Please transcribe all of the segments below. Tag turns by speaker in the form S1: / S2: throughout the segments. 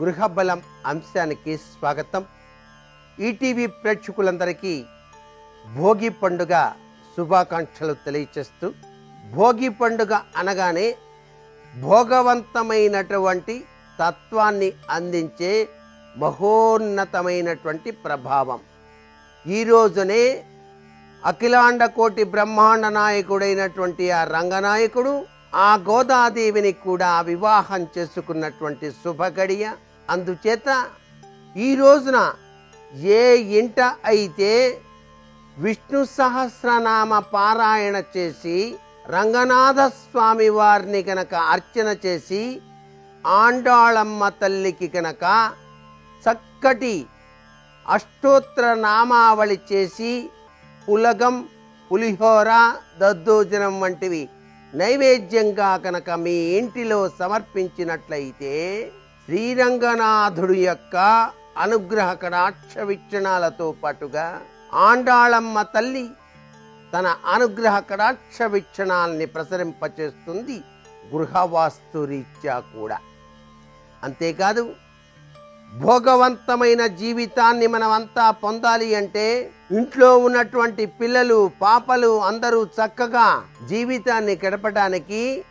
S1: గృహబలం అంశానికి స్వాగతం. ఈటీవీ ప్రేక్షకులందరికీ భోగి పండుగ శుభాకాంక్షలు తెలియచేస్తూ భోగి పండుగ అనగానే భోగవంతమైనటువంటి తత్వాన్ని అందించే మహోన్నతమైనటువంటి ప్రభావం. ఈ రోజునే అఖిలాండ కోటి బ్రహ్మాండ నాయకుడైనటువంటి ఆ రంగనాయకుడు ఆ గోదాదేవిని కూడా వివాహం చేసుకున్నటువంటి శుభగడియ అందుచేత ఈ రోజున ఏ ఇంట అయితే విష్ణు సహస్రనామ పారాయణ చేసి రంగనాథ స్వామి వారిని కనుక అర్చన చేసి ఆండాళమ్మ తల్లికి కనుక చక్కటి అష్టోత్తర నామావళి చేసి పులగం పులిహోర దద్దోజనం వంటివి నైవేద్యంగా కనుక మీ ఇంటిలో సమర్పించినట్లయితే శ్రీరంగనాథుడు యొక్క అనుగ్రహ కటాక్ష వీక్షణాలతో పాటుగా ఆండాళమ్మ తల్లి తన అనుగ్రహ కటాక్ష వీక్షణాలని ప్రసరింపచేస్తుంది గృహవాస్తురీత్యా కూడా. అంతేకాదు భోగవంతమైన జీవితాన్ని మనమంతా పొందాలి అంటే ఇంట్లో ఉన్నటువంటి పిల్లలు పాపలు అందరూ చక్కగా జీవితాన్ని గడపడానికి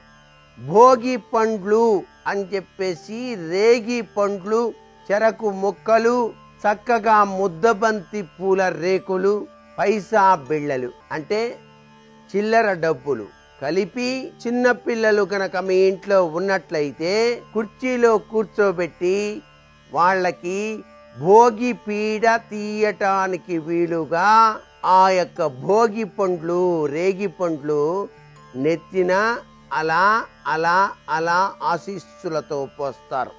S1: భోగి పండ్లు అని చెప్పేసి రేగి పండ్లు చెరకు మొక్కలు చక్కగా ముద్దబంతి పూల రేకులు పైసా బిళ్ళలు. అంటే చిల్లర డబ్బులు కలిపి చిన్న పిల్లలు కనుక మీ ఇంట్లో ఉన్నట్లయితే కుర్చీలో కూర్చోబెట్టి వాళ్ళకి భోగి పీడ తీయటానికి వీలుగా ఆ యొక్క భోగి పండ్లు రేగి పండ్లు నెత్తిన అలా అలా అలా ఆశీస్సులతో పోస్తారు.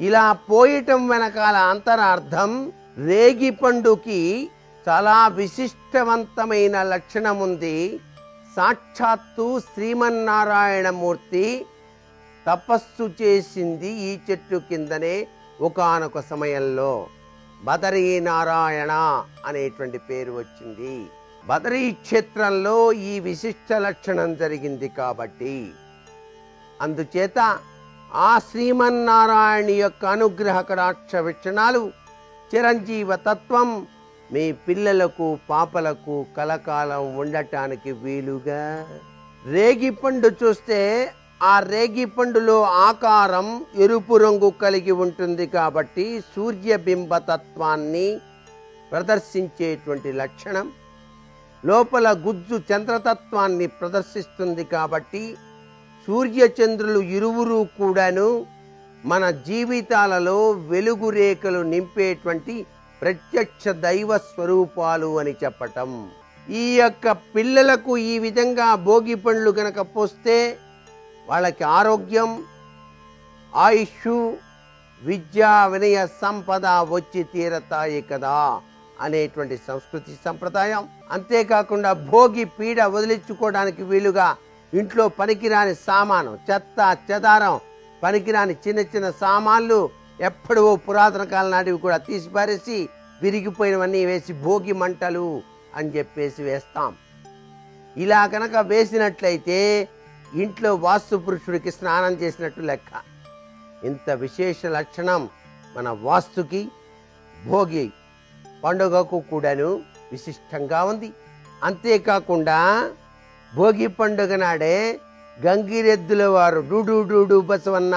S1: ఇలా పోయటం వెనకాల అంతరార్థం రేగి పండుకి చాలా విశిష్టవంతమైన లక్షణం ఉంది సాక్షాత్తు శ్రీమన్నారాయణమూర్తి తపస్సు చేసింది ఈ చెట్టు కిందనే ఒకానొక సమయంలో. బదరీ నారాయణ అనేటువంటి పేరు వచ్చింది. బదరీ క్షేత్రంలో ఈ విశిష్ట లక్షణం జరిగింది కాబట్టి అందుచేత ఆ శ్రీమన్నారాయణ యొక్క అనుగ్రహ కటాక్ష వీక్షణాలు చిరంజీవ తత్వం మీ పిల్లలకు పాపలకు కలకాలం ఉండటానికి వీలుగా. రేగి పండు చూస్తే ఆ రేగి పండులో ఆకారం ఎరుపు రంగు కలిగి ఉంటుంది కాబట్టి సూర్యబింబ తత్వాన్ని ప్రదర్శించేటువంటి లక్షణం. లోపల గుజ్జు చంద్రతత్వాన్ని ప్రదర్శిస్తుంది కాబట్టి సూర్యచంద్రులు ఇరువురు కూడాను మన జీవితాలలో వెలుగు రేఖలు నింపేటువంటి ప్రత్యక్ష దైవ స్వరూపాలు అని చెప్పటం. ఈ యొక్క పిల్లలకు ఈ విధంగా భోగి పండ్లు గనక పోస్తే వాళ్ళకి ఆరోగ్యం ఆయుష్ విద్యా వినయ సంపద వచ్చి తీరతాయి కదా. అనేటువంటి సంస్కృతి సంప్రదాయం. అంతేకాకుండా భోగి పీడ వదిలించుకోవడానికి వీలుగా ఇంట్లో పనికిరాని సామాను చెత్త చెదారం పనికిరాని చిన్న చిన్న సామాన్లు ఎప్పుడో పురాతన కాలం నాటివి కూడా తీసి పారేసి విరిగిపోయినవన్నీ వేసి భోగి మంటలు అని చెప్పేసి వేస్తాం. ఇలా కనుక వేసినట్లయితే ఇంట్లో వాస్తు పురుషుడికి స్నానం చేసినట్టు లెక్క. ఇంత విశేష లక్షణం మన వాస్తుకి భోగి పండుగకు కూడాను విశిష్టంగా ఉంది. అంతేకాకుండా భోగి పండుగ నాడే గంగిరెద్దుల వారు డూడు డూడు బసవన్న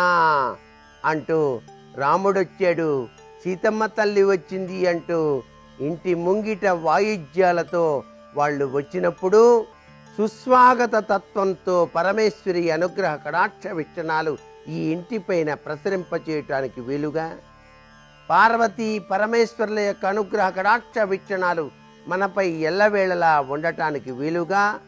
S1: అంటూ రాముడొచ్చాడు. సీతమ్మ తల్లి వచ్చింది అంటూ ఇంటి ముంగిట వాయిద్యాలతో వాళ్ళు వచ్చినప్పుడు సుస్వాగత తత్వంతో పరమేశ్వరి అనుగ్రహ కడాక్ష విక్షణాలు ఈ ఇంటిపైన ప్రసరింపచేయటానికి వీలుగా పార్వతీ పరమేశ్వరుల యొక్క అనుగ్రహ కడాక్ష వీక్షణాలు మనపై ఎల్లవేళలా ఉండటానికి వీలుగా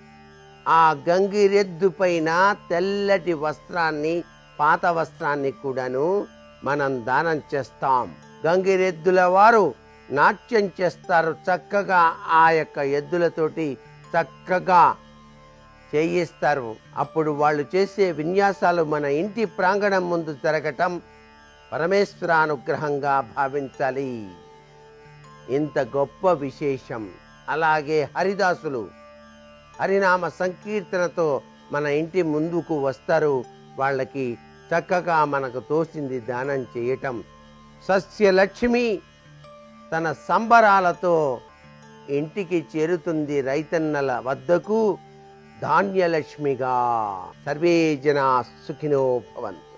S1: ఆ గంగిరెద్దు పైన తెల్లటి వస్త్రాన్ని పాత వస్త్రాన్ని కూడాను మనం దానం చేస్తాం. గంగిరెద్దుల వారు నాట్యం చేస్తారు. చక్కగా ఆ యొక్క ఎద్దులతోటి చక్కగా చేయిస్తారు. అప్పుడు వాళ్ళు చేసే విన్యాసాలు మన ఇంటి ప్రాంగణం ముందు జరగటం పరమేశ్వరానుగ్రహంగా భావించాలి. ఇంత గొప్ప విశేషం. అలాగే హరిదాసులు హరినామ సంకీర్తనతో మన ఇంటి ముందుకు వస్తారు. వాళ్ళకి చక్కగా మనకు తోసింది దానం చేయటం. సస్యలక్ష్మి తన సంబరాలతో ఇంటికి చేరుతుంది రైతన్నల వద్దకు. ధాన్యలక్ష్మిగా. సర్వే జనా సుఖినో భవంతు.